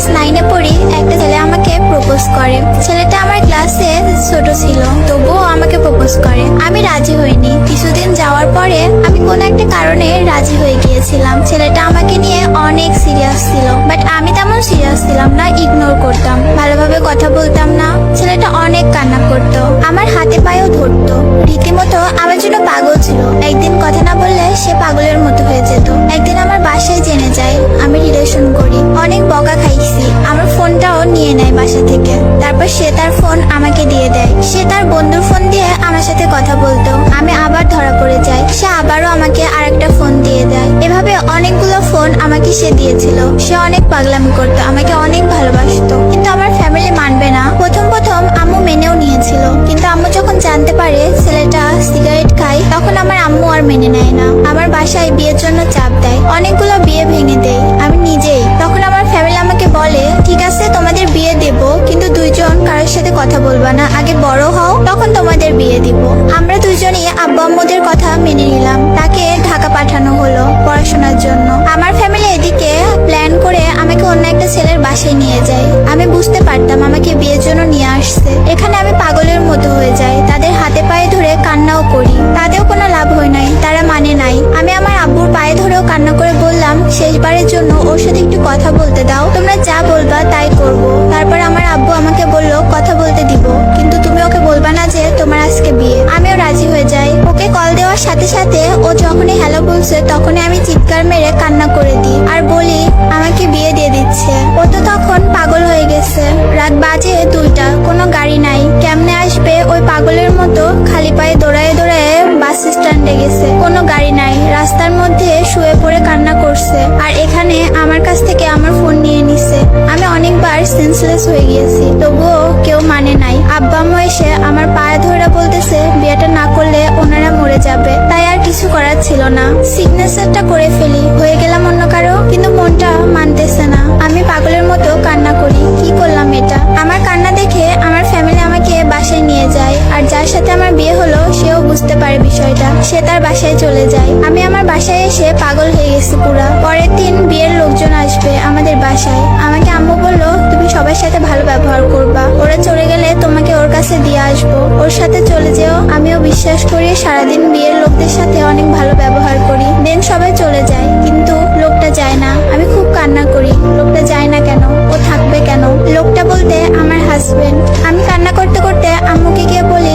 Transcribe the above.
Class নাইনে পড়ি একটা ছেলে আমাকে প্রপোজ করে। ছেলেটা আমার ক্লাসে ছোট ছিল, তবুও আমাকে প্রপোজ করে। আমি রাজি হইনি। কিছুদিন যাওয়ার পরে আমি কোনো একটা কারণে রাজি হয়ে গিয়েছিলাম। ছেলেটা আমাকে নিয়ে অনেক সিরিয়াস ছিল বাট আমি তেমন সিরিয়াস ছিলাম না ইগনোর করতাম। ভালোভাবে কথা বলতাম না। ছেলেটা অনেক কান্না করতো। আমার হাতে পায়েও ধরতো। রীতিমতো আমার জন্য পাগল ছিল। একদিন কথা না বললে সে পাগলের মতো হয়ে যেত। একদিন বাসা থেকে। তারপর সে তার ফোন আমাকে দিয়ে দেয়। সে তার বন্ধুর ফোন দিয়ে আমার সাথে কথা বলতো। আমি আবার ধরা পড়ে যাই। সে আবারও আমাকে আরেকটা ফোন দিয়ে দেয়। এভাবে অনেকগুলো ফোন আমাকে সে দিয়েছিল। সে অনেক পাগলামি করতো, আমাকে অনেক ভালোবাসতো। কিন্তু আমার ফ্যামিলি মানবে না। প্রথম প্রথম আম্মু মেনেও নিয়েছিল। কিন্তু আম্মু যখন জানতে পারে ছেলেটা সিগারেট খায়, তখন আমার আম্মু আর মেনে নেয় না। আমার বাসায় বিয়ের জন্য চাপ দেয়। অনেকগুলো বিয়ে ভেঙে দেয়। আমি নিজেই তখন আগে বড় হও, তখন তোমাদের বিয়ে দিব। আমরা দুইজনই আব্বু আম্মুদের কথা মেনে নিলাম। তাকে ঢাকা পাঠানো হলো পড়াশোনার জন্য। আমার ফ্যামিলি এদিকে প্ল্যান করে আমাকে অন্য একটা ছেলের বাসায় নিয়ে যায়। আমি বুঝতে পারতাম আমাকে বিয়ের জন্য নিয়ে আসছে। এখানে আমি পাগলের মতো হয়ে যাই। তাদের হাতে পায়ে ধরে কান্নাও করি। তাতেও কোনো লাভ হয় নাই, তারা মানে নাই। আমি আমার আব্বুর পায়ে ধরেও কান্না করে বললাম, শেষবারের জন্য ওর সাথে একটু কথা বলতে দাও। তোমরা যা বলবা তাই করব। সাথে ও যখনই হ্যালো বলছে, তখনই আমি চিৎকার মেরে কান্না করে দিই আর বলি, আমাকে বিয়ে দিয়ে দিচ্ছে। ও তো তখন পাগল হয়ে গেছে। রাত বাজে দুইটা, কোনো গাড়ি নাই। কেমনে আসবে ওই পাগলের মতো খালি পায়ে দৌড়ায় দৌড়ায় বাস স্ট্যান্ডে গেছে। কোনো গাড়ি নাই, রাস্তার মধ্যে শুয়ে পড়ে কান্না করছে। আর এখানে আমার কাছ অনেকবার সেন্সলেস হয়ে গিয়েছি। তবুও কেউ মানে নাই। আব্বা আম্মু এসে আমার পায়ে ধরে বলতেছে, বিয়েটা না করলে ওনারা মরে যাবে। তাই আর কিছু করার ছিল না। সিগনেচারটা করে ফেলি। হয়ে গেলাম অন্য কারও, কিন্তু মনটা মানতেছে না। আমি পাগলের মতো কান্না করি। কি করলাম এটা? আমার কান্না দেখে আমার ফ্যামিলি আমাকে বাসায় নিয়ে যায়। আর যার সাথে আমার বিয়ে বুঝতে পারে বিষয়টা, সে তার বাসায় চলে যায়। আমি আমার বাসায় এসে পাগল হয়ে গেছি পুরা। পরের দিন বিয়ের লোকজন আসবে আমাদের বাসায়। আমাকে আম্মু বলল, তুমি সবার সাথে ভালো ব্যবহার করবা। ওরা চলে গেলে তোমাকে ওর কাছে দিয়ে আসব। ওর সাথে চলে যেও। আমিও বিশ্বাস করি সারাদিন বিয়ের লোকদের সাথে অনেক ভালো ব্যবহার করি। দেন সবাই চলে যায়। কিন্তু লোকটা যায় না। আমি খুব কান্না করি। লোকটা যায় না কেন? ও থাকবে কেন? লোকটা বলতে, আমার হাজবেন্ড আমি কান্না করতে করতে আম্মুকে গিয়ে বলি